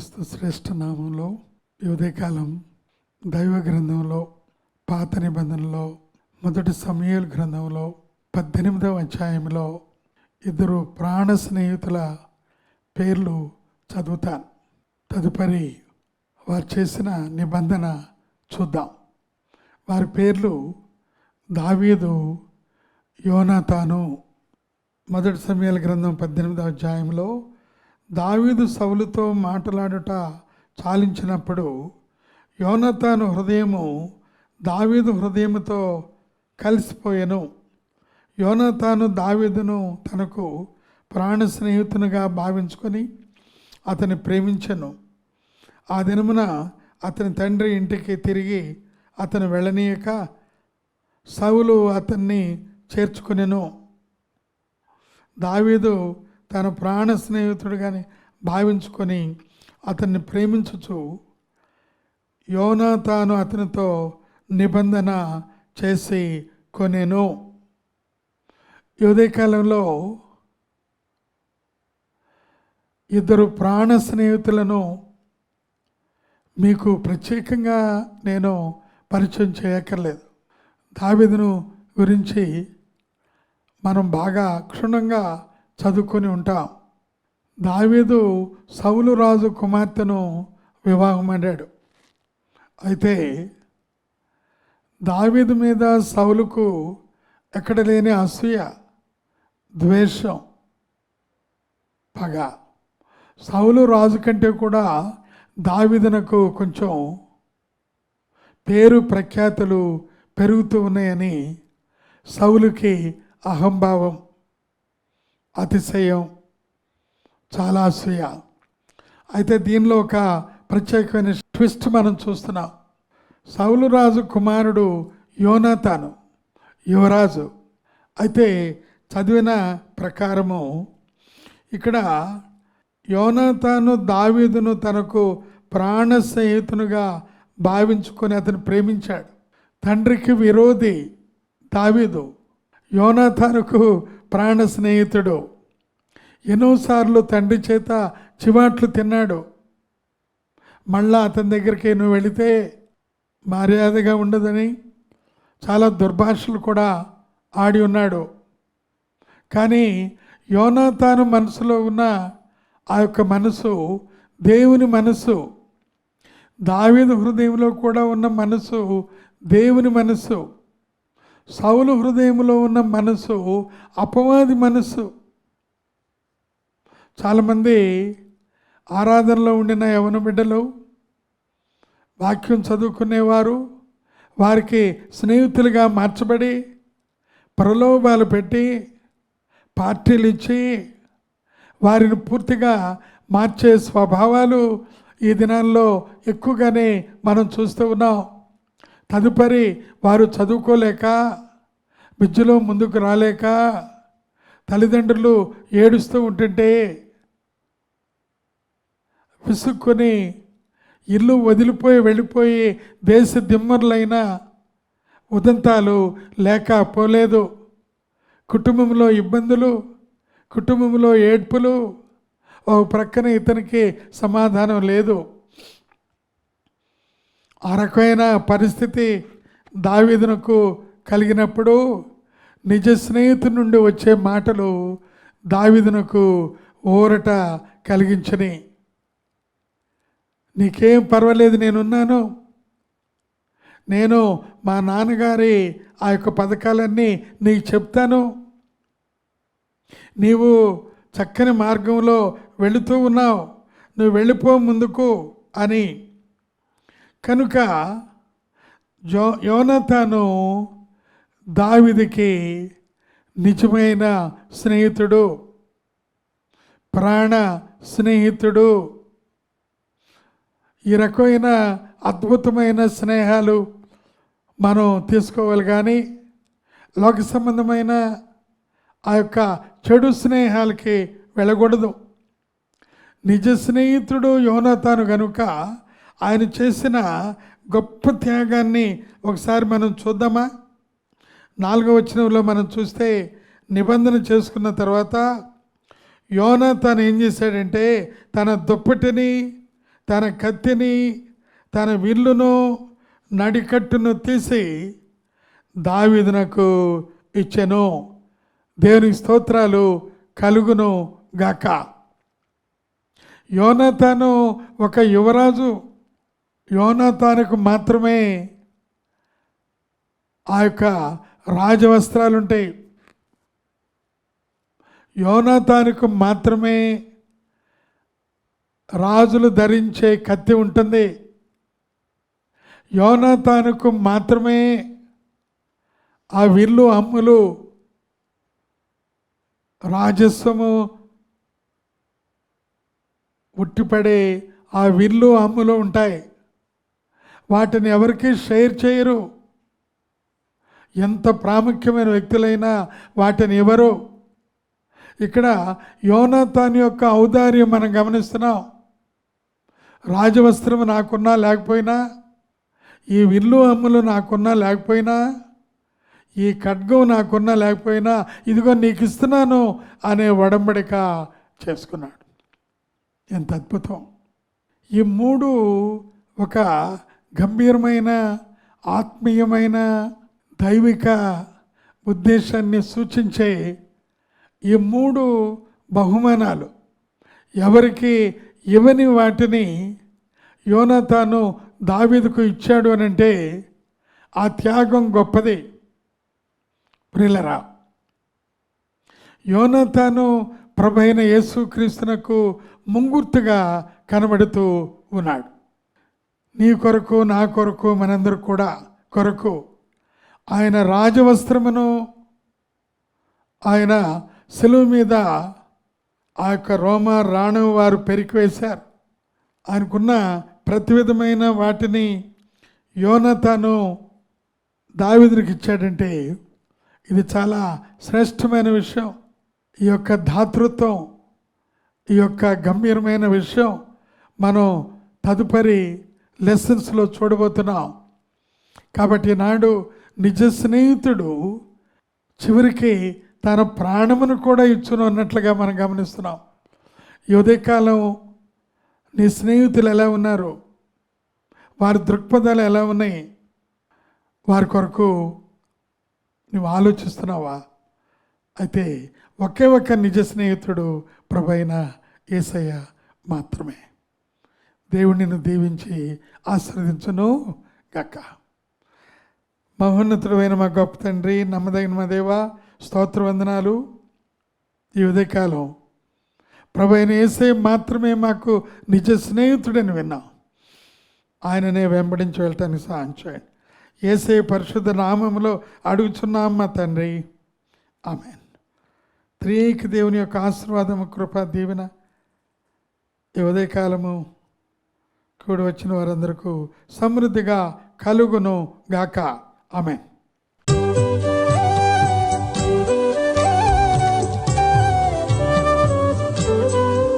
క్రీస్తు శ్రేష్ఠ నామంలో ఈ దైవ గ్రంథంలో పాత నిబంధనలో మొదటి సమయల్ గ్రంథంలో పద్దెనిమిదవ అధ్యాయంలో ఇద్దరు ప్రాణ స్నేహితుల పేర్లు చదువుతాను. తదుపరి వారు చేసిన నిబంధన చూద్దాం. వారి పేర్లు దావీదు యోనాతాను. మొదటి సమయాల గ్రంథం పద్దెనిమిదవ అధ్యాయంలో దావీదు సవులతో మాట్లాడుట చాలించినప్పుడు యోనతాను హృదయము దావీదు హృదయముతో కలిసిపోయెను. యోనతాను దావీదును తనకు ప్రాణ స్నేహితునిగా భావించుకొని అతని ప్రేమించను. ఆ దినమున అతని తండ్రి ఇంటికి తిరిగి అతను వెళ్ళనీయక సవులు అతన్ని చేర్చుకునేను. దావీదు తన ప్రాణ స్నేహితుడుగాని భావించుకొని అతన్ని ప్రేమించుచు యోనా తాను అతనితో నిబంధన చేసి కొనేను. ఈ ఇద్దరు ప్రాణ స్నేహితులను మీకు ప్రత్యేకంగా నేను పరిచయం చేయక్కర్లేదు. దావిదును గురించి మనం బాగా క్షుణ్ణంగా చదువుకొని ఉంటాం. దావీదు సౌలు రాజు కుమార్తెను వివాహమాడాడు అయితే దావీదు మీద సౌలుకు ఎక్కడ లేని అసూయ ద్వేషం పగ. సౌలు రాజు కంటే కూడా దావీదునకు కొంచెం పేరు ప్రఖ్యాతులు పెరుగుతూ ఉన్నాయని సౌలుకి అహంభావం. అతిశయం చాలా అసూయ. అయితే దీనిలో ఒక ప్రత్యేకమైన ట్విస్ట్ మనం చూస్తున్నాం. సౌలు రాజు కుమారుడు యోనాతాను యువరాజు. అయితే చదివిన ప్రకారము ఇక్కడ యోనాతాను దావీదును తనకు ప్రాణ స్నేహితునుగా భావించుకొని అతను ప్రేమించాడు. తండ్రికి విరోధి దావీదు. యోనాథానుకు ప్రాణ స్నేహితుడు. ఎన్నోసార్లు తండ్రి చేత చివాట్లు తిన్నాడు. మళ్ళా అతని దగ్గరికి నువ్వు వెళితే మర్యాదగా ఉండదని? చాలా దుర్భాషలు కూడా ఆడి ఉన్నాడు. కానీ యోనాతాను మనసులో ఉన్న ఆ యొక్క మనసు దేవుని మనసు దావేది హృదయంలో కూడా ఉన్న మనసు దేవుని మనసు సౌలు హృదయంలో ఉన్న మనసు అపవాది మనసు. చాలామంది ఆరాధనలో ఉండిన యవన బిడ్డలు వాక్యం చదువుకునేవారు వారికి స్నేహితులుగా మార్చబడి ప్రలోభాలు పెట్టి పార్టీలు ఇచ్చి వారిని పూర్తిగా మార్చే స్వభావాలు ఈ దినాల్లో ఎక్కువగానే మనం చూస్తూ ఉన్నాం. తదుపరి వారు చదువుకోలేక విద్యలో ముందుకు రాలేక తల్లిదండ్రులు ఏడుస్తూ ఉంటుంటే విసుక్కొని ఇల్లు వదిలిపోయి వెళ్ళిపోయి దేశ దిమ్మరులైన ఉదంతాలు లేక పోలేదు కుటుంబంలో ఇబ్బందులు కుటుంబంలో ఏడ్పులు ఒక ప్రక్కన ఇతనికి సమాధానం లేదు. ఆ రకమైన పరిస్థితి దావీదునకు కలిగినప్పుడు నిజ స్నేహితుడి నుండి వచ్చే మాటలు దావీదునకు ఊరట కలిగించని. నీకేం పర్వాలేదు నేనున్నాను. నేను మా నాన్నగారి ఆ యొక్క పథకాలన్నీ నీకు చెప్తాను. నీవు చక్కని మార్గంలో వెళుతూ ఉన్నావు. నువ్వు వెళ్ళిపో ముందుకు అని కనుక జో యోనతను దావిదికి నిజమైన స్నేహితుడు ప్రాణ స్నేహితుడు. ఈ రకమైన అద్భుతమైన స్నేహాలు మనం తీసుకోవాలి కానీ లోక సంబంధమైన ఆ యొక్క చెడు స్నేహాలకి వెళ్ళకూడదు. నిజ స్నేహితుడు యోనతాను కనుక ఆయన చేసిన గొప్ప త్యాగాన్ని ఒకసారి మనం చూద్దామా? నాలుగవ వచనంలో మనం చూస్తే నిబంధన చేసుకున్న తర్వాత యోన తను ఏం చేశాడంటే తన దుప్పటిని తన కత్తిని తన విల్లును నడికట్టును తీసి దావీదునకు ఇచ్చెను. దేవుని స్తోత్రాలు కలుగును గాక. యోనతాను ఒక యువరాజు. యోనతానుకు మాత్రమే ఆ యొక్క రాజవస్త్రాలు ఉంటాయి యోనాతానుకు మాత్రమే రాజులు ధరించే కత్తి ఉంటుంది. యోనాతానుకు మాత్రమే ఆ విల్లు అమ్ములు రాజస్వము ఉట్టిపడే ఆ విల్లు అమ్ములు ఉంటాయి. వాటిని ఎవరికి షేర్ చేయరు. ఎంత ప్రాముఖ్యమైన వ్యక్తులైనా వాటిని ఎవరు ఇక్కడ యోనాతాన్ యొక్క ఔదార్యం మనం గమనిస్తున్నాం. రాజవస్త్రం నాకున్నా లేకపోయినా ఈ విల్లు అమ్ములు నాకున్నా లేకపోయినా ఈ ఖడ్గం నాకున్నా లేకపోయినా ఇదిగో నీకు ఇస్తున్నాను అనే వడంబడిక చేసుకున్నాడు. ఎంత అద్భుతం. ఈ మూడు ఒక గంభీరమైన ఆత్మీయమైన దైవిక ఉద్దేశాన్ని సూచించే ఈ మూడు బహుమానాలు. ఎవరికి ఇవని వాటిని యోనతాను దావీదుకు ఇచ్చాడు అని అంటే ఆ త్యాగం గొప్పది. ప్రిలరా యోనతాను ప్రభైన యేసుక్రీస్తునకు ముంగుర్తుగా కనబడుతూ ఉన్నాడు. నీ కొరకు నా కొరకు మనందరు కూడా కొరకు. ఆయన రాజవస్త్రమును ఆయన సెలువు మీద ఆ యొక్క రోమ రాణు వారు పెరికివేశారు. ఆయనకున్న ప్రతి విధమైన వాటిని యోనతను దావిదునికి ఇచ్చాడంటే ఇది చాలా శ్రేష్టమైన విషయం. ఈ యొక్క ధాతృత్వం ఈ యొక్క గంభీరమైన విషయం మనం తదుపరి లెసన్స్లో చూడబోతున్నాం. కాబట్టి నాడు నిజ స్నేహితుడు చివరికి తన ప్రాణమును కూడా ఇచ్చును అన్నట్లుగా మనం గమనిస్తున్నాం. ఈ ఉదయకాలం నీ స్నేహితులు ఎలా ఉన్నారు? వారి దృక్పథాలు ఎలా ఉన్నాయి? వారి కొరకు నువ్వు ఆలోచిస్తున్నావా? అయితే ఒకే ఒక్క నిజ స్నేహితుడు ప్రభైన ఏసయ్య మాత్రమే. దేవుడు నిన్ను దీవించి ఆశీర్వదించును గక్క మహోన్నతుడైన మా గొప్ప తండ్రి నమ్మదగిన మా దేవ స్తోత్ర వందనాలు. ఈ ఉదయకాలం ప్రభు అయిన ఏసే మాత్రమే మాకు నిజ స్నేహితుడని విన్నాం. ఆయననే వెంబడించి వెళ్ళటానికి సహాయం చేయండి. ఏసే పరిశుద్ధ నామములో అడుగుచున్నాం మా తండ్రి. ఆమె త్రియేక దేవుని యొక్క ఆశీర్వాదము కృప దీవెన ఈ ఉదయకాలము కూడి వచ్చిన వారందరకు సమృద్ధిగా కలుగును గాక. ఆమెన్.